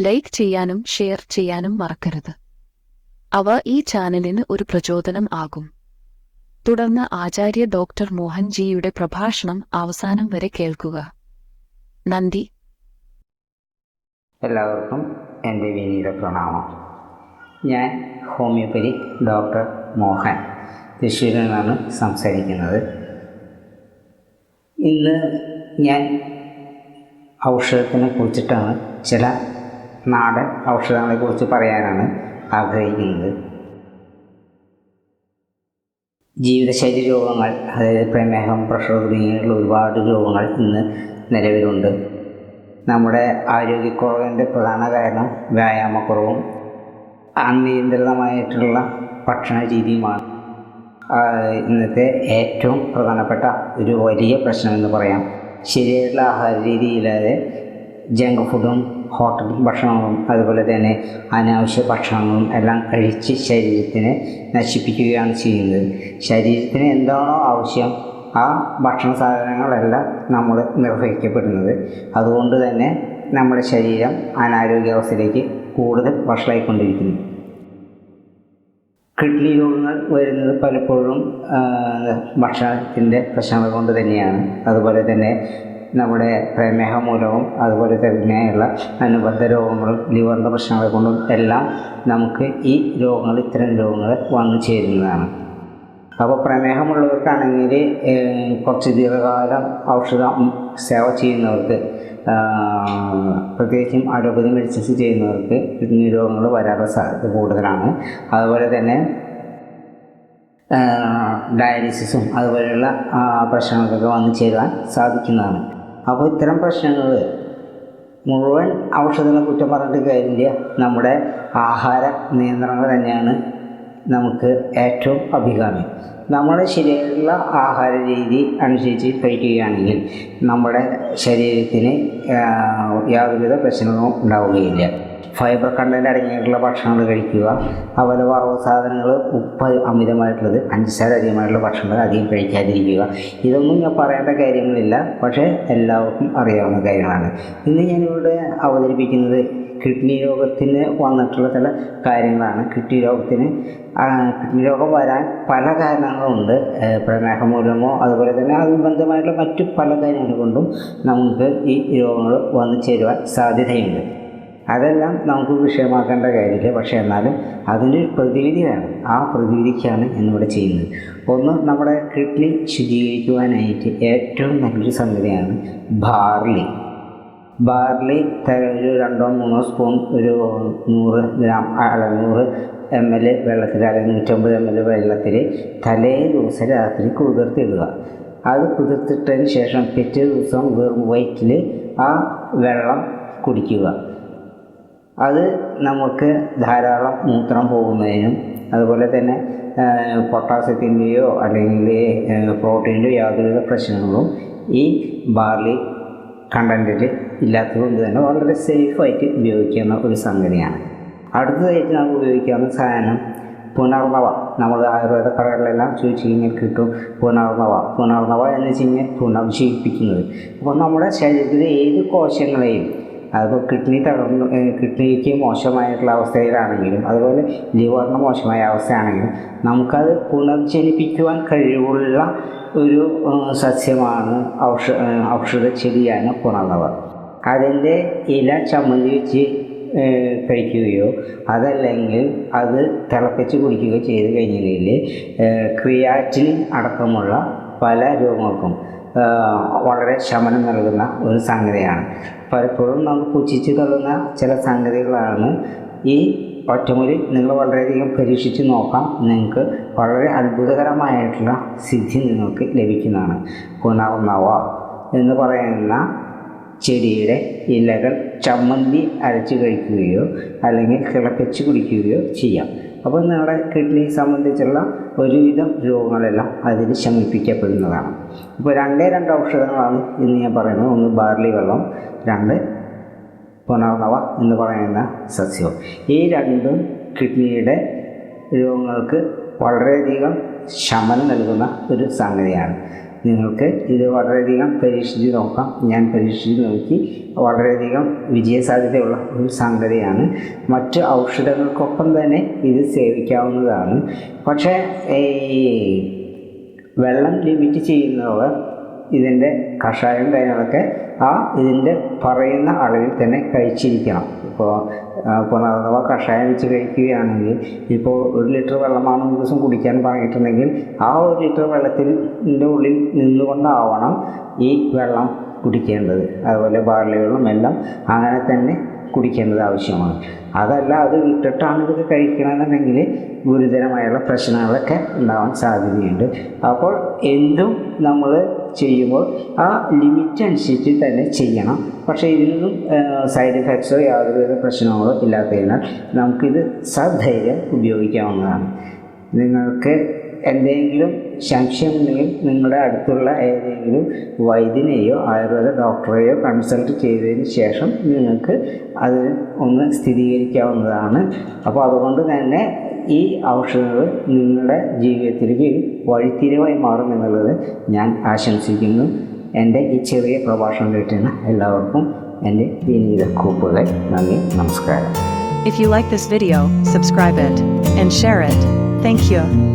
Like ചെയ്യാനും share ചെയ്യാനും മറക്കരുത്. അവ ഈ ചാനലിന് ഒരു പ്രചോദനം ആകും. തുടർന്ന് ആചാര്യ ഡോക്ടർ മോഹൻജിയുടെ പ്രഭാഷണം അവസാനം വരെ കേൾക്കുക. നന്ദി. എല്ലാവർക്കും എന്റെ വിനീത പ്രണാമം. ഞാൻ ഹോമിയോപ്പതി ഡോക്ടർ മോഹൻ തൃശ്ശൂരിൽ നിന്നാണ് സംസാരിക്കുന്നത്. ഇന്ന് ഞാൻ ഔഷധത്തിനെ കുറിച്ചിട്ടാണ് ചില നാടൻ ഔഷധങ്ങളെക്കുറിച്ച് പറയാനാണ് ആഗ്രഹിക്കുന്നത്. ജീവിതശൈലി രോഗങ്ങൾ അതായത് പ്രമേഹം പ്രഷർ തുടങ്ങിയുള്ള ഒരുപാട് രോഗങ്ങൾ ഇന്ന് നിലവിലുണ്ട്. നമ്മുടെ ആരോഗ്യക്കുറവിന്റെ പ്രധാന കാരണം വ്യായാമക്കുറവും അനിയന്ത്രിതമായിട്ടുള്ള ഭക്ഷണ രീതിയുമാണ്. ഇന്നത്തെ ഏറ്റവും പ്രധാനപ്പെട്ട ഒരു വലിയ പ്രശ്നമെന്ന് പറയാം. ശരിയായിട്ടുള്ള ആഹാര രീതിയില്ലാതെ ജങ്ക് ഫുഡും ഹോട്ടൽ ഭക്ഷണങ്ങളും അതുപോലെ തന്നെ അനാവശ്യ ഭക്ഷണങ്ങളും എല്ലാം കഴിച്ച് ശരീരത്തിനെ നശിപ്പിക്കുകയാണ് ചെയ്യുന്നത്. ശരീരത്തിന് എന്താണോ ആവശ്യം ആ ഭക്ഷണ സാധനങ്ങളെല്ലാം നമ്മൾ നിർവഹിക്കപ്പെടുന്നത്. അതുകൊണ്ട് തന്നെ നമ്മുടെ ശരീരം അനാരോഗ്യാവസ്ഥയിലേക്ക് കൂടുതൽ വഷളായിക്കൊണ്ടിരിക്കുന്നു. കിഡ്നി രോഗങ്ങൾ വരുന്നത് പലപ്പോഴും ഭക്ഷണത്തിന്റെ പ്രശ്നങ്ങൾ കൊണ്ട് തന്നെയാണ്. അതുപോലെ തന്നെ നമ്മുടെ പ്രമേഹം മൂലവും അതുപോലെ തന്നെയുള്ള അനുബന്ധ രോഗങ്ങളും ലിവറിന്റെ പ്രശ്നങ്ങളെ കൊണ്ടും എല്ലാം നമുക്ക് ഈ രോഗങ്ങൾ ഇത്തരം രോഗങ്ങൾ വന്നു ചേരുന്നതാണ്. അപ്പോൾ പ്രമേഹമുള്ളവർക്കാണെങ്കിൽ കുറച്ച് ദീർഘകാലം ഔഷധ സേവ ചെയ്യുന്നവർക്ക് പ്രത്യേകിച്ചും അലോപ്പതി മെഡിസിൻസ് ചെയ്യുന്നവർക്ക് കിഡ്നി രോഗങ്ങൾ വരാനുള്ള സാധ്യത കൂടുതലാണ്. അതുപോലെ തന്നെ ഡയാലിസിസും അതുപോലെയുള്ള പ്രശ്നങ്ങൾക്കൊക്കെ വന്നു ചേരുവാൻ സാധിക്കുന്നതാണ്. അപ്പോൾ ഇത്തരം പ്രശ്നങ്ങൾ മുഴുവൻ ഔഷധങ്ങളെ കുറ്റം പറഞ്ഞിട്ട് കാര്യമില്ല. നമ്മുടെ ആഹാര നിയന്ത്രണങ്ങൾ തന്നെയാണ് നമുക്ക് ഏറ്റവും അഭികാമ്യം. നമ്മുടെ ശരിയായിട്ടുള്ള ആഹാര രീതി അനുസരിച്ച് കഴിക്കുകയാണെങ്കിൽ നമ്മുടെ ശരീരത്തിന് യാതൊരുവിധ പ്രശ്നങ്ങളും ഉണ്ടാവുകയില്ല. ഫൈബർ കണ്ടന്റ് അടങ്ങിയിട്ടുള്ള ഭക്ഷണങ്ങൾ കഴിക്കുക. അതുപോലെ വറവ് സാധനങ്ങൾ ഉപ്പ് അമിതമായിട്ടുള്ളത് പഞ്ചസാര അധികമായിട്ടുള്ള ഭക്ഷണങ്ങൾ അധികം കഴിക്കാതിരിക്കുക. ഇതൊന്നും ഞാൻ പറയേണ്ട കാര്യങ്ങളില്ല. പക്ഷേ എല്ലാവർക്കും അറിയാവുന്ന കാര്യങ്ങളാണ്. ഇന്ന് ഞാനിവിടെ അവതരിപ്പിക്കുന്നത് കിഡ്നി രോഗത്തിന് വന്നിട്ടുള്ള ചില കാര്യങ്ങളാണ്. കിഡ്നി രോഗത്തിന് കിഡ്നി രോഗം വരാൻ പല കാരണങ്ങളുണ്ട്. പ്രമേഹം മൂലമോ അതുപോലെ തന്നെ അനുബന്ധമായിട്ടുള്ള മറ്റു പല കാര്യങ്ങൾ കൊണ്ടും നമുക്ക് ഈ രോഗങ്ങൾ വന്നു ചേരുവാൻ സാധ്യതയുണ്ട്. അതെല്ലാം നമുക്ക് വിഷയമാക്കേണ്ട കാര്യമില്ല. പക്ഷേ എന്നാലും അതിന് പ്രതിവിധി വേണം. ആ പ്രതിവിധിക്കാണ് ഇന്നിവിടെ ചെയ്യുന്നത്. ഒന്ന് നമ്മുടെ കിഡ്നി ശുചീകരിക്കുവാനായിട്ട് ഏറ്റവും നല്ലൊരു സംഗതിയാണ് ബാർലി. ബാർലി ഒരു രണ്ടോ മൂന്നോ സ്പൂൺ ഒരു നൂറ് ഗ്രാം അല്ല നൂറ് എം എൽ വെള്ളത്തിൽ അല്ലെങ്കിൽ നൂറ്റമ്പത് എം എൽ വെള്ളത്തിൽ തലേ ദിവസം രാത്രി കുതിർത്തിടുക. അത് കുതിർത്തിട്ടതിന് ശേഷം പിറ്റേ ദിവസം വെറും വയറ്റിൽ ആ വെള്ളം കുടിക്കുക. അത് നമുക്ക് ധാരാളം മൂത്രം പോകുന്നതിനും അതുപോലെ തന്നെ പൊട്ടാസ്യത്തിന്റെയോ അല്ലെങ്കിൽ പ്രോട്ടീന്റെയോ യാതൊരുവിധ പ്രശ്നങ്ങളും ഈ ബാർലി കണ്ടന്റിൽ ഇല്ലാത്തതുകൊണ്ട് തന്നെ വളരെ സേഫായിട്ട് ഉപയോഗിക്കുന്ന ഒരു സംഗതിയാണ്. അടുത്തതായിട്ട് നമുക്ക് ഉപയോഗിക്കാവുന്ന സാധനം പുനർനവ. നമ്മൾ ആയുർവേദ കടകളിലെല്ലാം ചോദിച്ചു കഴിഞ്ഞാൽ കിട്ടും പുനർനവ. പുനർനവ എന്ന് വെച്ച് കഴിഞ്ഞാൽ പുനർജീവിപ്പിക്കുന്നത്. അപ്പോൾ നമ്മുടെ ശരീരത്തിലെ ഏത് കോശങ്ങളെയും അതിപ്പോൾ കിഡ്നി തകർന്ന് കിഡ്നിക്ക് മോശമായിട്ടുള്ള അവസ്ഥയിലാണെങ്കിലും അതുപോലെ ലിവറിന് മോശമായ അവസ്ഥയാണെങ്കിലും നമുക്കത് പുനർജനിപ്പിക്കുവാൻ കഴിവുള്ള ഒരു സസ്യമാണ് ഔഷ ഔഷധ ചെടിയാണ് പുണർന്നവർ അതിന്റെ ഇല ചമ്മന്തി വെച്ച് കഴിക്കുകയോ അതല്ലെങ്കിൽ അത് തിളപ്പിച്ച് കുടിക്കുകയോ ചെയ്ത് കഴിഞ്ഞില്ലെങ്കിൽ ക്രിയാറ്റിൻ അടക്കമുള്ള പല രോഗങ്ങൾക്കും വളരെ ശമനം നൽകുന്ന ഒരു സംഗതിയാണ്. പലപ്പോഴും നമുക്ക് പുച്ഛിച്ച് തള്ളുന്ന ചില സംഗതികളാണ്. ഈ ഒറ്റമുരി നിങ്ങൾ വളരെയധികം പരീക്ഷിച്ച് നോക്കാം. നിങ്ങൾക്ക് വളരെ അത്ഭുതകരമായിട്ടുള്ള സിദ്ധി നിങ്ങൾക്ക് ലഭിക്കുന്നതാണ്. പുനർനവ എന്ന് പറയുന്ന ചെടിയുടെ ഇലകൾ ചമ്മന്തി അരച്ച് കഴിക്കുകയോ അല്ലെങ്കിൽ തിളപ്പിച്ച് കുടിക്കുകയോ ചെയ്യാം. അപ്പോൾ നിങ്ങളുടെ കിഡ്നി സംബന്ധിച്ചുള്ള ഒരുവിധം രോഗങ്ങളെല്ലാം അതിൽ ശമിപ്പിക്കപ്പെടുന്നതാണ്. ഇപ്പോൾ രണ്ടേ രണ്ട് ഔഷധങ്ങളാണ് ഇന്ന് ഞാൻ പറയുന്നത്. ഒന്ന് ബാർലി വെള്ളം രണ്ട് പുനർനവ എന്ന് പറയുന്ന സസ്യവും ഈ രണ്ടും കിഡ്നിയുടെ രോഗങ്ങൾക്ക് വളരെയധികം ശമനം നൽകുന്ന ഒരു സംഗതിയാണ്. നിങ്ങൾക്ക് ഇത് വളരെയധികം പരീക്ഷിച്ച് നോക്കാം. ഞാൻ പരീക്ഷിച്ച് നോക്കി. വളരെയധികം വിജയസാധ്യതയുള്ള ഒരു സംഗതിയാണ്. മറ്റ് ഔഷധങ്ങൾക്കൊപ്പം തന്നെ ഇത് സേവിക്കാവുന്നതാണ്. പക്ഷേ ഈ വെള്ളം ലിമിറ്റ് ചെയ്യുന്നവർ ഇതിന്റെ കഷായം കാര്യങ്ങളൊക്കെ ആ ഇതിന്റെ പറയുന്ന അളവിൽ തന്നെ കഴിച്ചിരിക്കണം. ഇപ്പോൾ പുനർനവ കഷായം വെച്ച് കഴിക്കുകയാണെങ്കിൽ ഇപ്പോൾ ഒരു ലിറ്റർ വെള്ളമാണ് ഒരു ദിവസം കുടിക്കാൻ പറഞ്ഞിട്ടുണ്ടെങ്കിൽ ആ ഒരു ലിറ്റർ വെള്ളത്തിന്റെ ഉള്ളിൽ നിന്നുകൊണ്ടാവണം ഈ വെള്ളം കുടിക്കേണ്ടത്. അതുപോലെ ബാർലി വെള്ളം എല്ലാം അങ്ങനെ തന്നെ കുടിക്കേണ്ടത് ആവശ്യമാണ്. അതല്ല അത് വിട്ടിട്ടാണ് ഇതൊക്കെ കഴിക്കണമെന്നുണ്ടെങ്കിൽ ഗുരുതരമായുള്ള പ്രശ്നങ്ങളൊക്കെ ഉണ്ടാവാൻ സാധ്യതയുണ്ട്. അപ്പോൾ എന്തും നമ്മൾ ചെയ്യുമ്പോൾ ആ ലിമിറ്റ് അനുസരിച്ച് തന്നെ ചെയ്യണം. പക്ഷേ ഇതിനൊന്നും സൈഡ് എഫക്ട്സോ യാതൊരുവിധ പ്രശ്നങ്ങളോ ഇല്ലാത്തതിനാൽ നമുക്കിത് സധൈര്യം ഉപയോഗിക്കാവുന്നതാണ്. നിങ്ങൾക്ക് എന്തെങ്കിലും സംശയമുണ്ടെങ്കിൽ നിങ്ങളുടെ അടുത്തുള്ള ഏതെങ്കിലും വൈദ്യനെയോ ആയുർവേദ ഡോക്ടറെയോ കൺസൾട്ട് ചെയ്തതിന് ശേഷം നിങ്ങൾക്ക് അത് ഒന്ന് സ്ഥിരീകരിക്കാവുന്നതാണ്. അപ്പോൾ അതുകൊണ്ട് തന്നെ ഈ ഔഷധങ്ങൾ നിങ്ങളുടെ ജീവിതത്തിലേക്ക് വഴിത്തിരിവായി മാറും എന്നുള്ളത് ഞാൻ ആശംസിക്കുന്നു എന്റെ ഈ ചെറിയ പ്രഭാഷണം കേട്ടിരുന്ന എല്ലാവർക്കും എന്റെ വിനീത കൂപ്പുകൾ നന്ദി നമസ്കാരം If you like this video, subscribe it and share it. Thank you.